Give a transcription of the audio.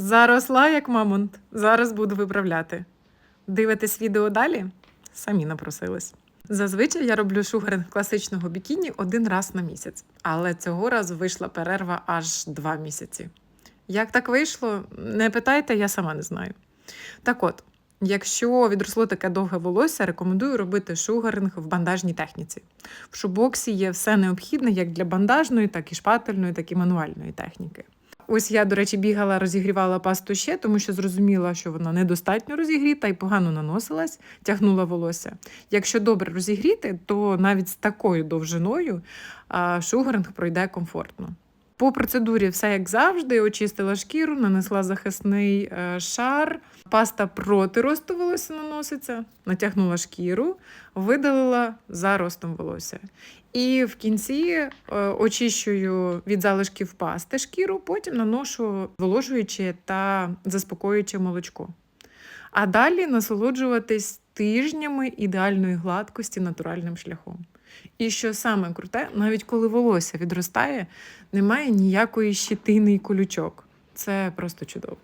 Заросла як мамонт. Зараз буду виправляти. Дивитесь відео далі? Самі напросились. Зазвичай я роблю шугаринг класичного бікіні один раз на місяць, але цього разу вийшла перерва аж два місяці. Як так вийшло, не питайте, я сама не знаю. Так от, якщо відросло таке довге волосся, рекомендую робити шугаринг в бандажній техніці. В шубоксі є все необхідне як для бандажної, так і шпательної, так і мануальної техніки. Ось я, до речі, бігала, розігрівала пасту ще, тому що зрозуміла, що вона недостатньо розігріта і погано наносилась, тягнула волосся. Якщо добре розігріти, то навіть з такою довжиною шугаринг пройде комфортно. По процедурі все як завжди, очистила шкіру, нанесла захисний е, шар, паста проти росту волосся наноситься, натягнула шкіру, видалила за ростом волосся. І в кінці е, очищую від залишків пасти шкіру, потім наношу зволожуюче та заспокоююче молочко. А далі насолоджуватись тижнями ідеальної гладкості натуральним шляхом. І що саме круте, навіть коли волосся відростає, немає ніякої щитини і колючок. Це просто чудово.